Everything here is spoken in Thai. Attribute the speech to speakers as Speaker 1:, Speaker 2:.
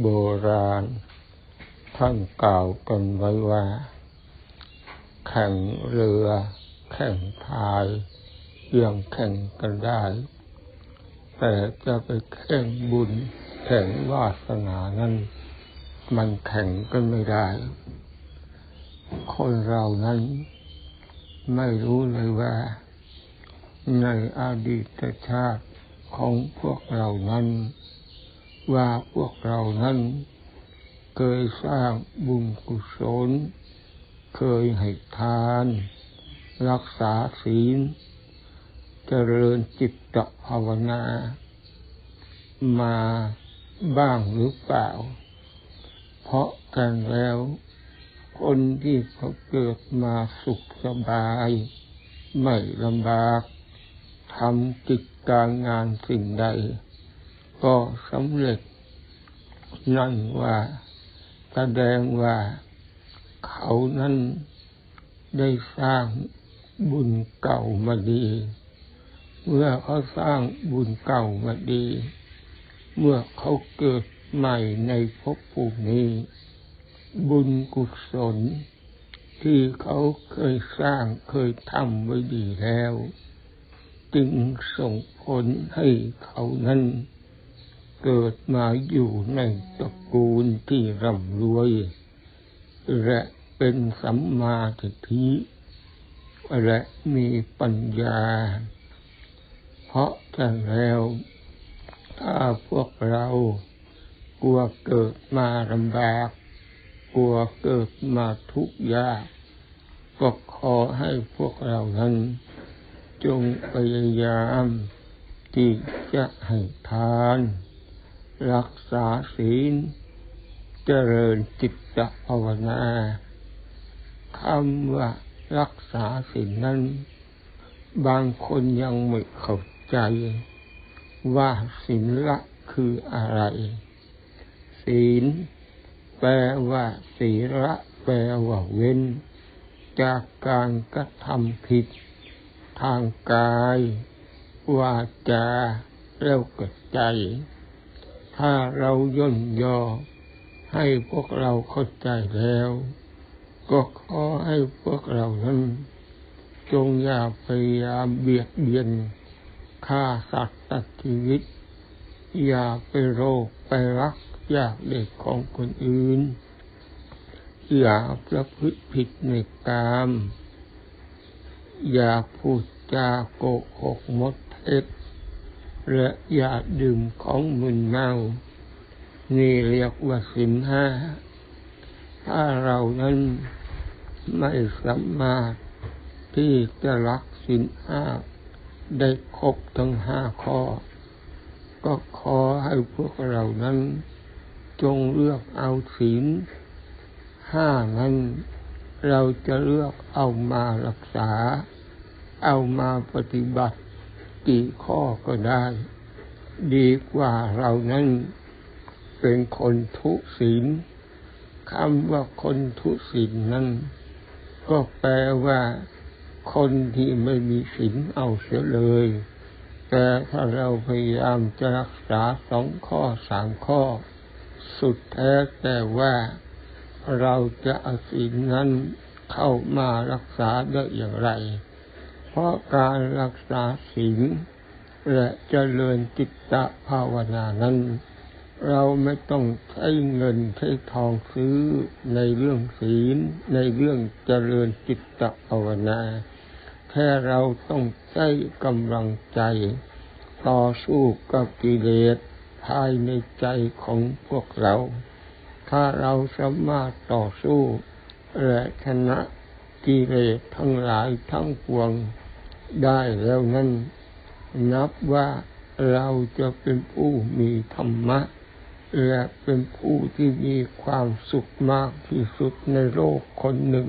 Speaker 1: โบราณ ท่านกล่าวกันไว้ว่า แข่งเรือ แข่งพายยังแข่งกันได้ แต่จะไปแข่งบุญ แข่งวาสนานั้นมันแข่งกันไม่ได้ คนเรานั้น ไม่รู้เลยว่า ในอดีตชาติของพวกเรานั้น ว่าพวกเรานั้น เคยสร้างบุญกุศล เคยให้ทาน รักษาศีล เจริญจิตตภาวนา มาบ้างหรือเปล่า เพราะกันแล้วคนที่เขาเกิดมาสุขสบาย ไม่ลำบากทำกิจการงานสิ่งใด ก็สำเร็จ นั่นว่าแสดงว่าเขานั้นได้สร้างบุญเก่ามาดี เมื่อเขาสร้างบุญเก่ามาดี เมื่อเขาเกิดใหม่ในภพภูมินี้ บุญกุศล ที่เขาเคยสร้างเคยทำไว้ดีแล้ว จึงส่งผลให้เขานั้น เกิดมาอยู่ในตระกูลที่ร่ำรวย และเป็นสัมมาทิฏฐิและมีปัญญา เพราะฉะนั้นแล้วถ้าพวกเรากลัวเกิดมาลำบากกลัวเกิดมาทุกข์ยากก็ขอให้พวกเรานั้นจงพยายามที่จะให้ทาน รักษาศีล เจริญจิตภาวนาคำว่ารักษาศีลนั้น บางคนยังไม่เข้าใจ ว่าศีลละคืออะไร ศีล แปลว่าศีละแปลว่าเว้น จากการกระทำผิด ทางกาย วาจาแล้วก็ใจ ถ้าเราย่นย่อ ให้พวกเราเข้าใจแล้ว ก็ขอให้พวกเรานั้น จงอย่าพยายามเบียดเบียนฆ่าสัตว์ตัดชีวิต อย่าไปโรคไปรักอยากเด็กของคนอื่น อย่าประพฤติผิดในกาม อย่าพูดจาโกหกมดเท็จ และอย่าดื่มของมึนเมา นี่เรียกว่าสินห้า ถ้าเรานั้นไม่สามารถที่จะรักสินห้า ได้ครบทั้งห้าข้อ ก็ขอให้พวกเรานั้น จงเลือกเอาศีลห้านั้นเราจะเลือกเอามารักษา เอามาปฏิบัติ กี่ข้อก็ได้ ดีกว่าเรานั้นเป็นคนทุศีลคำว่าคนทุศีลนั้น ก็แปลว่าคนที่ไม่มีศีลเอาเสียเลย แต่ถ้าเราพยายามจะรักษาสองข้อสามข้อ สุดแท้แต่ว่าเราจะอาศีลนั้นเข้ามารักษาได้อย่างไร เพราะการรักษาศีลและเจริญจิตตภาวนานั้น เราไม่ต้องใช้เงินใช้ทองซื้อในเรื่องศีล ในเรื่องเจริญจิตภาวนาแค่เราต้องใช้กำลังใจ ต่อสู้กับกิเลสภายในใจของพวกเรา ถ้าเราสามารถต่อสู้และชนะกิเลสทั้งหลายทั้งปวง ได้แล้วนั้นนับว่าเราจะเป็นผู้มีธรรมะ และเป็นผู้ที่มีความสุขมากที่สุดในโลกคนหนึ่ง